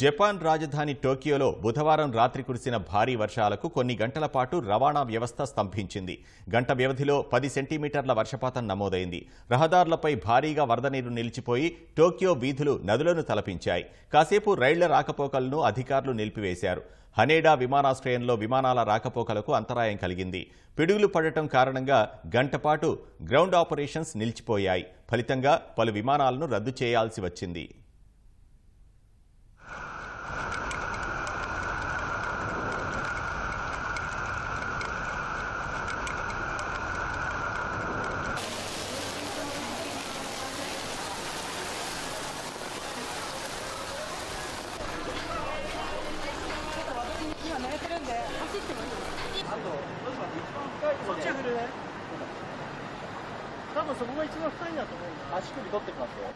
Japan రాజధాని టోక్యోలో బుధవారం రాత్రి కురిసిన భారీ వర్షాలకు కొన్ని గంటల పాటు రవాణా వ్యవస్థ స్తంభించింది. గంట వ్యవధిలో పది సెంటీమీటర్ల వర్షపాతం నమోదైంది. రహదారులపై భారీగా వరద నీరు నిలిచిపోయి టోక్యో వీధులు నదులను తలపించాయి. కాసేపు రైళ్ళ రాకపోకలను అధికారులు నిలిపివేశారు. హనేడా విమానాశ్రయంలో విమానాల రాకపోకలకు అంతరాయం కలిగింది. పిడుగులు పడటం కారణంగా గంటపాటు గ్రౌండ్ ఆపరేషన్స్ నిలిచిపోయాయి. ఫలితంగా పలు విమానాలను రద్దు చేయాల్సి వచ్చింది. あと多分そこが一番深いんだと思う足首取ってきますよ。